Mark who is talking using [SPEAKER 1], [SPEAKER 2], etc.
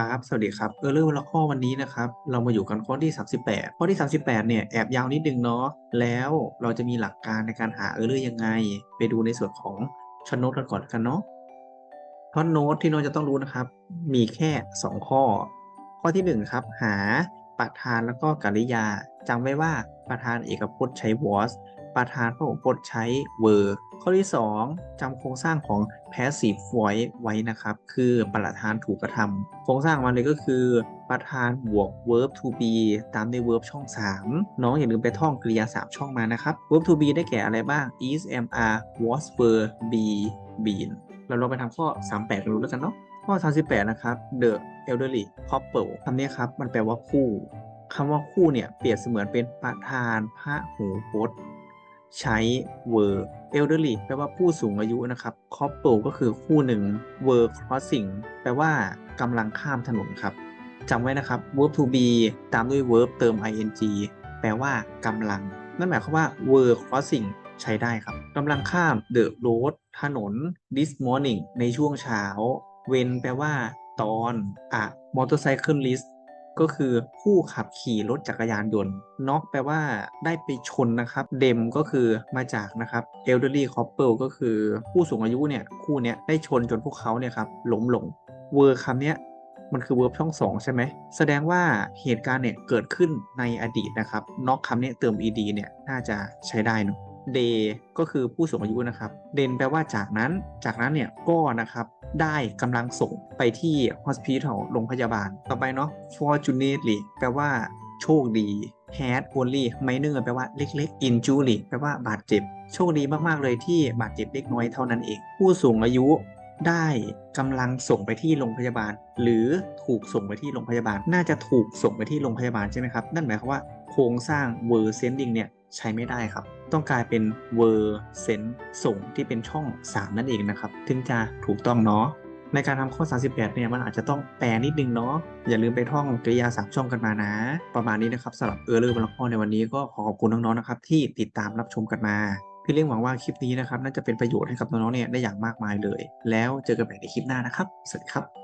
[SPEAKER 1] ครับ สวัสดีครับ เออเรื่องวันละข้อวันนี้นะครับ เรามาอยู่กันข้อที่ 38 ข้อที่ 38 เนี่ยแอบยาวนิดนึงเนาะ แล้วเราจะมีหลักการในการหาเออเรื่องยังไง ไปดูในส่วนของช็อตโน้ตกันก่อนกันเนาะช็อตโน้ตที่น้องจะต้องรู้นะครับ มีแค่ 2 ข้อ ข้อที่ 1 ครับ หาประธานแล้วก็กริยาจำไว้ว่าประธานเอกพจน์ใช้ was ประธานพหูพจน์ใช้ were ข้อที่ 2จำโครงสร้างของ passive voice ไว้นะครับ คือประธานถูกกระทำโครงสร้างมันเลยก็คือ ประธานบวก verb to be ตามด้วย verb ช่อง 3 น้องอย่าลืมไปท่องกริยา 3 ช่องมานะครับ verb to be ได้แก่อะไรบ้าง is am are was were be been เราลองไปทำข้อ 38 กันดูแล้วกันเนาะข้อ 38 นะครับ the elderly couple คำนี้ครับ มันแปลว่าคู่คำว่าคู่เนี่ย เปรียบเสมือนเป็นประธานพระหูพจน์ ใช้ were elderly แปลว่าผู้สูงอายุนะครับ couple ก็คือคู่หนึ่ง were crossing แปลว่ากำลังข้ามถนนครับจำไว้นะครับ verb to be ตามด้วย verb เติม ing แปลว่ากำลัง นั่นหมายความว่า were crossing ใช้ได้ครับกำลังข้าม the road ถนน this morning ในช่วงเช้า when แปลว่า ตอน a motorcyclist ก็คือผู้ขับขี่รถจักรยานยนต์น็อกแปลว่าได้ไปชนนะครับเดมก็คือมาจากนะครับ elderly couple ก็คือผู้สูงอายุเนี่ยคู่เนี้ยได้ชนจนพวกเขาเนี่ยครับล้มลงเวอร์คำเนี้ยมันคือเวิร์บช่องสองใช่ไหม แสดงว่าเหตุการณ์เนี่ยเกิดขึ้นในอดีตนะครับน็อกคำเนี้ยเติม ed เนี่ยน่าจะใช้ได้เนะ day ก็คือผู้สูงอายุนะครับ den แปลว่าจากนั้น จากนั้นเนี่ยก็นะครับได้กำลังส่งไปที่ hospital โรงพยาบาล ต่อไปเนาะ fortunately แปลว่าโชคดี had only minor แปลว่าเล็กๆ injury แปลว่าบาดเจ็บ โชคดีมากๆเลยที่บาดเจ็บเล็กน้อยเท่านั้นเอง ผู้สูงอายุได้กำลังส่งไปที่โรงพยาบาล หรือถูกส่งไปที่โรงพยาบาล น่าจะถูกส่งไปที่โรงพยาบาลใช่ไหมครับ นั่นหมายความว่าโครงสร้าง were sending เนี่ย ใช้ไม่ได้ครับ ต้องกลายเป็น were send ส่งที่เป็นช่อง 3 นั่นเองนะครับ ถึงจะถูกต้องเนาะในการทำข้อ 38 เนี่ยมันอาจจะต้องแปลนิดนึงเนาะอย่าลืมไปท่องกริยาสามช่องกันมานะ ประมาณนี้นะครับสำหรับเออร์เลอร์บนข้อในวันนี้ก็ขอขอบคุณน้องๆนะครับที่ติดตามรับชมกันมาพี่เลี้ยงหวังว่าคลิปนี้นะครับน่าจะเป็นประโยชน์ให้กับน้องๆเนี่ยได้อย่างมากมายเลย แล้วเจอกันใหม่ในคลิปหน้านะครับ สวัสดีครับ